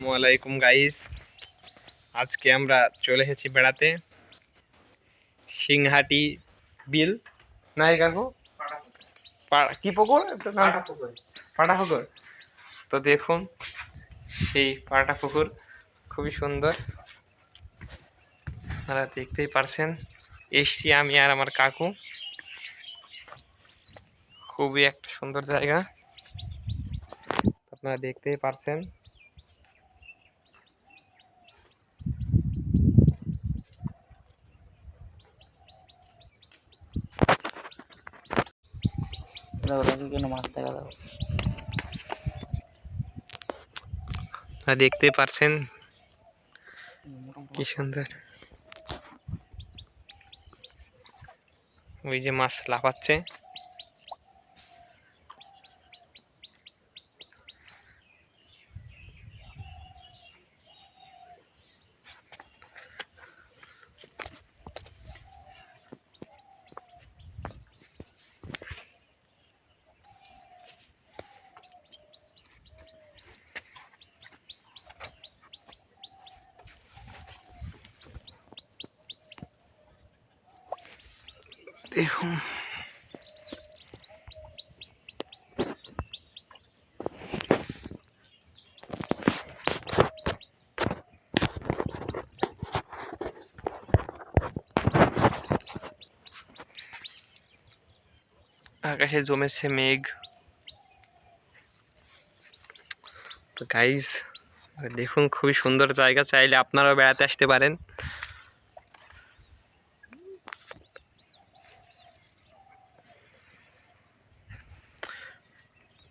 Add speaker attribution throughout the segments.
Speaker 1: আসসালামাইকুম গাইস আজকে আমরা চলে এসেছি বেড়াতে। সিংহাটি বিল। নাই কাকু কি পুকুর? পাটা পুকুর। তো দেখুন সেই পাটা পুকুর খুবই সুন্দর। আপনারা দেখতেই পারছেন এসছি আমি আর আমার কাকু। খুবই একটা সুন্দর জায়গা। আপনারা দেখতেই পারছেন। আপনারা দেখতেই পারছেন কি সুন্দর ওই যে মাছ লাফাচ্ছে দেখুন। আকাশে জমেছে মেঘ। তো গাইজ দেখুন, খুবই সুন্দর জায়গা, চাইলে আপনারাও বেড়াতে আসতে পারেন।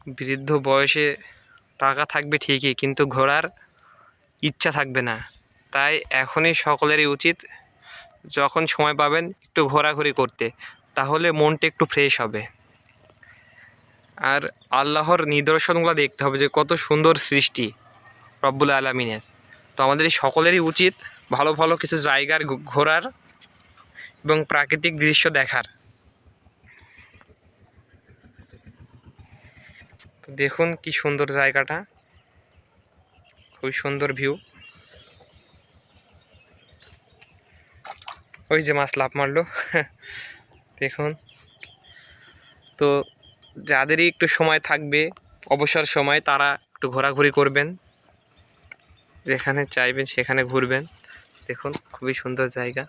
Speaker 1: বৃদ্ধ বয়সে টাকা থাকবে ঠিকই, কিন্তু ঘোরার ইচ্ছা থাকবে না। তাই এখনই সকলেরই উচিত যখন সময় পাবেন একটু ঘোরাঘুরি করতে, তাহলে মনটা একটু ফ্রেশ হবে। আর আল্লাহর নিদর্শনগুলো দেখতে হবে যে কত সুন্দর সৃষ্টি রব্বুল আলমিনের। তো আমাদের সকলেরই উচিত ভালো ভালো কিছু জায়গার ঘোরার এবং প্রাকৃতিক দৃশ্য দেখার। দেখুন কি সুন্দর জায়গাটা। খুবই সুন্দর ভিউ। ওই যে মাছ লাভ মারলো। দেখুন। তো যাদেরই একটু সময় থাকবে, অবসর সময়, তারা একটু ঘোরাঘুরি করবেন। যেখানে চাইবেন সেখানে ঘুরবেন। দেখুন, খুবই সুন্দর জায়গা।